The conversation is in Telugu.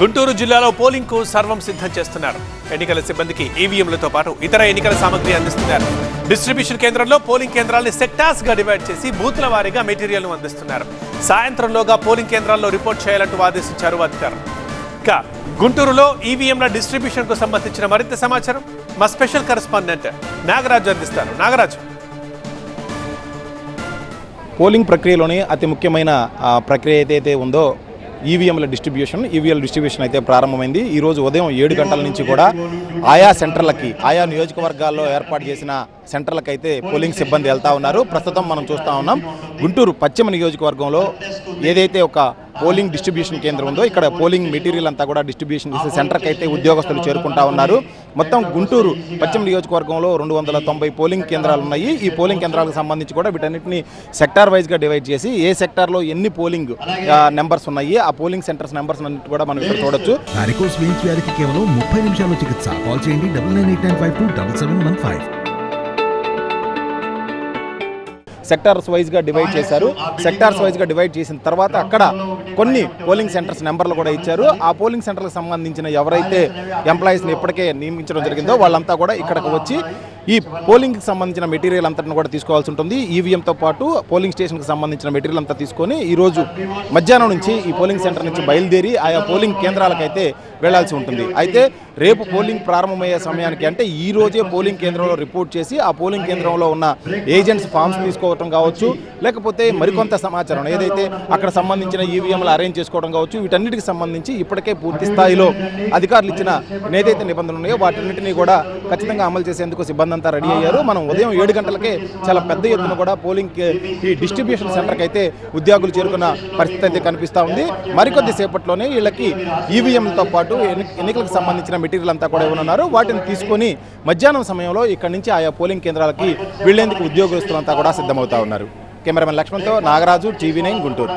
గుంటూరు జిల్లాలో పోలింగ్కు సర్వం సిద్ధం చేస్తున్నారు. ఎన్నికల సిబ్బందికి ఈవీఎంలతో పాటు ఇతర ఎన్నికల సామగ్రి అందిస్తున్నారు. డిస్ట్రిబ్యూషన్ కేంద్రంలో పోలింగ్ కేంద్రాల్ని సెక్టార్స్గా డివైడ్ చేసి బూత్ల వారీగా మెటీరియల్ అందిస్తున్నారు. సాయంత్రంలోగా పోలింగ్ కేంద్రాల్లో రిపోర్ట్ చేయాలంటూ ఆదేశించారు అధికారులు. ఇక గుంటూరులో ఈవీఎంల డిస్ట్రిబ్యూషన్కు సంబంధించిన మరింత సమాచారం మా స్పెషల్ కరెస్పాండెంట్ నాగరాజు అందిస్తారు. నాగరాజు. పోలింగ్ ప్రక్రియలోనే అతి ముఖ్యమైన ప్రక్రియ ఏదైతే ఉందో ఈవీఎంల డిస్ట్రిబ్యూషన్ ఈవీఎల్ డిస్ట్రిబ్యూషన్ అయితే ప్రారంభమైంది. ఈ రోజు ఉదయం ఏడు గంటల నుంచి కూడా ఆయా సెంటర్లకి ఆయా నియోజకవర్గాల్లో ఏర్పాటు చేసిన సెంటర్లకు అయితే పోలింగ్ సిబ్బంది వెళ్తా ఉన్నారు. ప్రస్తుతం మనం చూస్తూ ఉన్నాం. గుంటూరు పశ్చిమ నియోజకవర్గంలో ఏదైతే ఒక పోలింగ్ డిస్ట్రిబ్యూషన్ కేంద్రం ఉందో ఇక్కడ పోలింగ్ మెటీరియల్ అంతా కూడా డిస్ట్రిబ్యూషన్ చేసే సెంటర్కి అయితే ఉద్యోగస్తులు చేరుకుంటా ఉన్నారు. మొత్తం గుంటూరు పశ్చిమ నియోజకవర్గంలో రెండు వందల తొంభై పోలింగ్ కేంద్రాలు ఉన్నాయి. ఈ పోలింగ్ కేంద్రాలకు సంబంధించి కూడా వీటన్నిటిని సెక్టార్ వైజ్గా డివైడ్ చేసి ఏ సెక్టార్లో ఎన్ని పోలింగ్ నెంబర్స్ ఉన్నాయి ఆ పోలింగ్ సెంటర్స్ నెంబర్స్ అన్నిటి కూడా మనం ఇక్కడ చూడొచ్చు. కేవలం ముప్పై నిమిషాల్లో చికిత్స. కాల్ చేయండి double nine eight nine five two double seven one five sectors వైజ్గా డివైడ్ చేశారు. సెక్టార్స్ వైజ్గా డివైడ్ చేసిన తర్వాత అక్కడ కొన్ని పోలింగ్ సెంటర్స్ నెంబర్లు కూడా ఇచ్చారు. ఆ పోలింగ్ సెంటర్లకు సంబంధించిన ఎవరైతే ఎంప్లాయీస్ని ఇప్పటికే నియమించడం జరిగిందో వాళ్ళంతా కూడా ఇక్కడికి వచ్చి ఈ పోలింగ్కి సంబంధించిన మెటీరియల్ అంతటిని కూడా తీసుకోవాల్సి ఉంటుంది. ఈవీఎంతో పాటు పోలింగ్ స్టేషన్కి సంబంధించిన మెటీరియల్ అంతా తీసుకొని ఈరోజు మధ్యాహ్నం నుంచి ఈ పోలింగ్ సెంటర్ నుంచి బయలుదేరి ఆయా పోలింగ్ కేంద్రాలకైతే వెళ్ళాల్సి ఉంటుంది. అయితే రేపు పోలింగ్ ప్రారంభమయ్యే సమయానికి అంటే ఈ రోజే పోలింగ్ కేంద్రంలో రిపోర్ట్ చేసి ఆ పోలింగ్ కేంద్రంలో ఉన్న ఏజెంట్స్ ఫామ్స్ తీసుకోవటం కావచ్చు లేకపోతే మరికొంత సమాచారం ఏదైతే అక్కడ సంబంధించిన ఈవీఎంలు అరేంజ్ చేసుకోవడం కావచ్చు వీటన్నిటికి సంబంధించి ఇప్పటికే పూర్తి స్థాయిలో అధికారులు ఇచ్చిన ఏదైతే నిబంధనలు ఉన్నాయో వాటన్నిటిని కూడా ఖచ్చితంగా అమలు చేసేందుకు సిబ్బంది అంతా రెడీ అయ్యారు. మనం ఉదయం ఏడు గంటలకే చాలా పెద్ద ఎత్తున కూడా పోలింగ్ ఈ డిస్ట్రిబ్యూషన్ సెంటర్కి అయితే ఉద్యోగులు చేరుకున్న పరిస్థితి అయితే కనిపిస్తూ ఉంది. మరికొద్ది సేపట్లోనే వీళ్ళకి ఈవీఎంలతో పాటు ఎన్ని- ఎన్నికలకు సంబంధించిన మెటీరియల్ అంతా కూడా ఇవ్వనున్నారు. వాటిని తీసుకొని మధ్యాహ్నం సమయంలో ఇక్కడి నుంచి ఆయా పోలింగ్ కేంద్రాలకి వెళ్ళేందుకు ఉద్యోగస్తులంతా కూడా సిద్ధమవుతా ఉన్నారు. కెమెరామెన్ లక్ష్మణ్తో నాగరాజు టీవీ నైన్ గుంటూరు.